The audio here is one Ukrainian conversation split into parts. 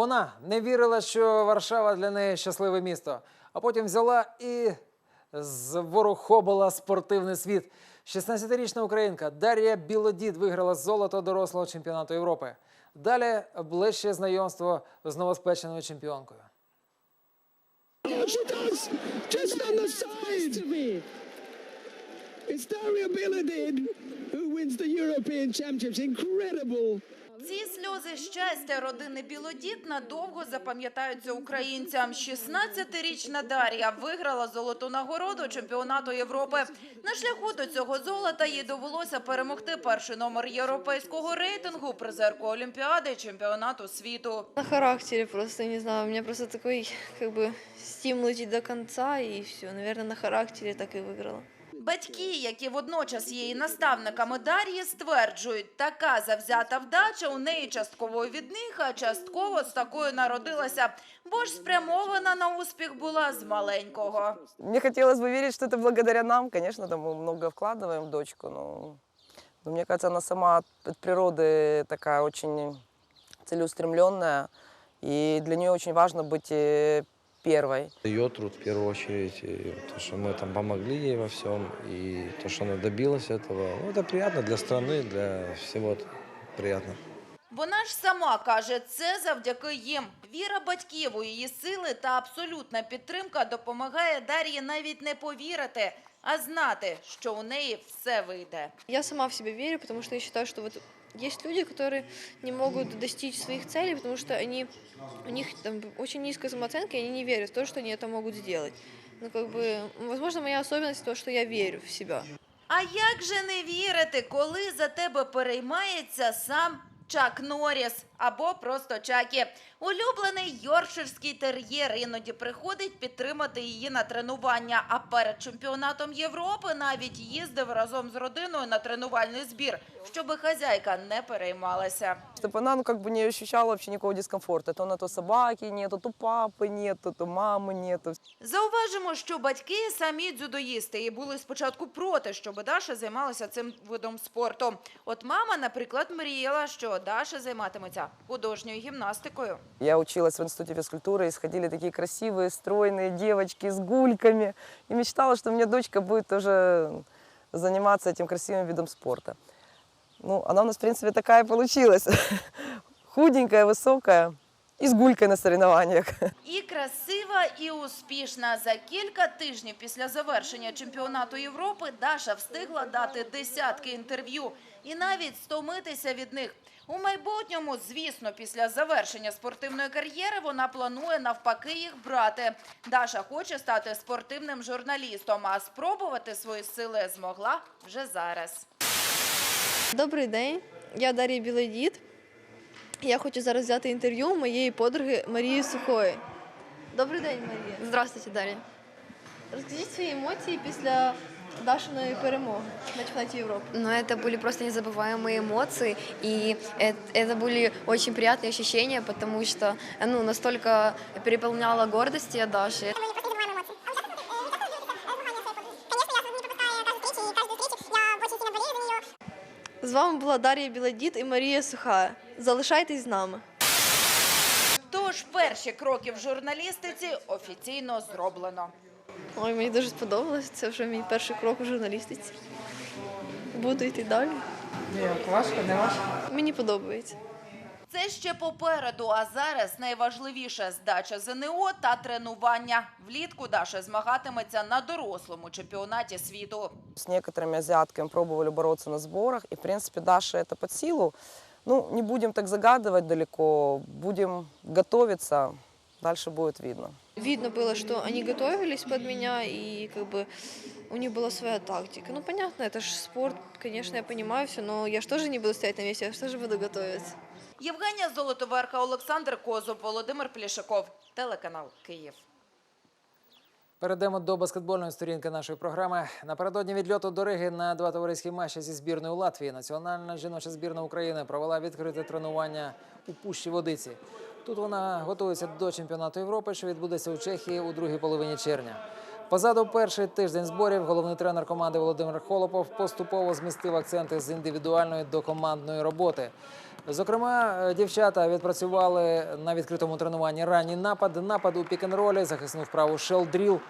Вона не вірила, що Варшава для неї щасливе місто, а потім взяла і зворохобила спортивний світ. 16-річна українка Дар'я Білодід виграла золото дорослого чемпіонату Європи. Далі ближче знайомство з новоспеченою чемпіонкою. It's Daria Biladid who wins the European Championships. Incredible! Ці сльози щастя родини Білодід надовго запам'ятаються українцям. 16-річна Дар'я виграла золоту нагороду чемпіонату Європи. На шляху до цього золота їй довелося перемогти перший номер європейського рейтингу, призерку Олімпіади, чемпіонату світу. На характере просто, не знаю, у меня просто такой, как бы, стимул идти до конца, и все. Наверное, на характере так и выиграла. Батьки, які водночас є і наставниками Дар'ї, стверджують, така завзята вдача у неї частково від них, а частково з такою народилася, бо ж спрямована на успіх була з маленького. Мне хотелось бы верить, что это благодаря нам. Конечно, там мы много вкладываем в дочку, но, но мне кажется, она сама от, от природы такая очень целеустремленная. И для нее очень важно быть э, первой. Ее труд в первую очередь, и то, что мы там помогли ей во всем, и то, что она добилась этого, ну, это приятно для страны, для всего это приятно. Вона ж сама каже, це завдяки їм. Віра батьків у її сили та абсолютна підтримка допомагає Дар'ї навіть не повірити, а знати, що у неї все вийде. Я сама в себя верю, потому что я считаю, что вот есть люди, которые не могут достичь своих целей, потому что они, у них там очень низкая самооценка, и они не верят в то, что они это могут сделать. Ну, как бы, возможно, моя особенность то, что я верю в себя. А як же не вірити, коли за тебе переймається сам Чак Норріс або просто Чакі? Улюблений йоркширський тер'єр іноді приходить підтримати її на тренування. А перед чемпіонатом Європи навіть їздив разом з родиною на тренувальний збір, щоби хазяйка не переймалася Чтобы она ну, как бы не ощущала вообще никакого дискомфорта. То на то собаки нету, то папы нету, то мамы нету. Зауважимо, що батьки самі дзюдоїсти і були спочатку проти, щоб Даша займалася цим видом спорту. От мама, наприклад, мріяла, що Даша займатиметься художньою гімнастикою. Я училась в институте физкультуры, и сходили такие красивые, стройные девочки с гульками. И мечтала, что у меня дочка будет тоже заниматься этим красивым видом спорта. Ну, она у нас, в принципе, такая получилась. Худенькая, высокая и с гулькой на соревнованиях. І красива, і успішна. За кілька тижнів після завершення чемпіонату Європи Даша встигла дати десятки інтерв'ю і навіть стомитися від них. У майбутньому, звісно, після завершення спортивної кар'єри вона планує навпаки їх брати. Даша хоче стати спортивним журналістом, а спробувати свої сили змогла вже зараз. Добрий день, я Дар'я Білодід. Я хочу зараз взяти інтерв'ю у моєї подруги Марії Сухої. Добрий день, Марія. Здравствуйте, Дарья. Розкажіть свої емоції після Дашиної перемоги на чемпіонаті Європи. Но это были просто незабываемые эмоции, и это, это были очень приятные ощущения, потому что ну, настолько переполняла гордость я Даши. З вами була Дар'я Білодід і Марія Суха. Залишайтесь з нами. Тож перші кроки в журналістиці офіційно зроблено. Ой, мені дуже сподобалось. Це вже мій перший крок у журналістиці. Буду йти далі. Важко, не важко? Мені подобається. Це ще попереду, а зараз найважливіше здача ЗНО та тренування. Влітку Даша змагатиметься на дорослому чемпіонаті світу. С некоторыми азиатками пробовали бороться на сборах, и, в принципе, Даша это под силу. Ну, не будем так загадывать далеко, будем готовиться, дальше будет видно. Видно было, что они готовились под меня, и как бы у них была своя тактика. Ну, понятно, это же спорт, конечно, я понимаю все, но я же тоже не буду стоять на месте, я же тоже буду готовиться. Євгенія Золотоверха, Олександр Козуб, Володимир Плішаков, телеканал Київ. Перейдемо до баскетбольної сторінки нашої програми. Напередодні відльоту до Риги на два товариські матчі зі збірною Латвії національна жіноча збірна України провела відкрите тренування у Пущі Водиці. Тут вона готується до чемпіонату Європи, що відбудеться у Чехії у другій половині червня. Позаду перший тиждень зборів головний тренер команди Володимир Холопов поступово змістив акценти з індивідуальної до командної роботи. Зокрема, е, дівчата відпрацювали на відкритому тренуванні ранній напад, напад у пік-н-ролі, захисну вправу шелдріл,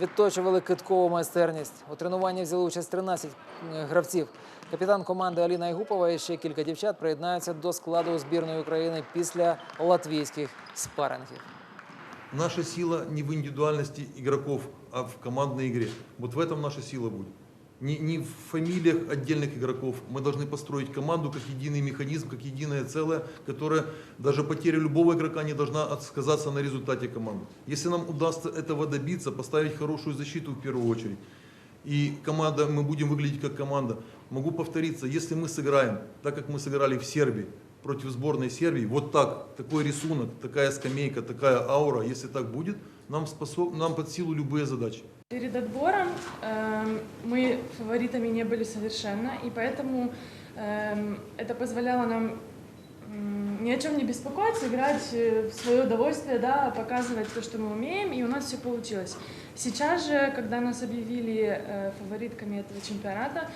відточували киткову майстерність. У тренуванні взяли участь 13 гравців. Капітан команди Аліна Ігупова і ще кілька дівчат приєднаються до складу збірної України після латвійських спарингів. Наша сила не в индивидуальности игроков, а в командной игре. Вот в этом наша сила будет. Не, не в фамилиях отдельных игроков. Мы должны построить команду как единый механизм, как единое целое, которое даже потеря любого игрока не должна сказаться на результате команды. Если нам удастся этого добиться, поставить хорошую защиту в первую очередь, и команда, мы будем выглядеть как команда. Могу повториться, если мы сыграем так, как мы сыграли в Сербии, против сборной Сербии, вот так, такой рисунок, такая скамейка, такая аура, если так будет, нам, способ, нам под силу любые задачи. Перед отбором эм, мы фаворитами не были совершенно, и поэтому эм, это позволяло нам м, ни о чем не беспокоиться, играть э, в свое удовольствие, да, показывать то, что мы умеем, и у нас все получилось. Сейчас же, когда нас объявили э, фаворитками этого чемпионата,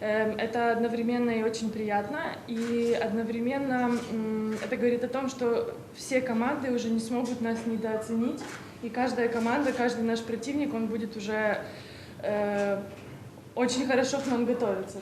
это одновременно и очень приятно, и одновременно м, это говорит о том, что все команды уже не смогут нас недооценить, и каждая команда, каждый наш противник, он будет уже э, очень хорошо к нам готовиться.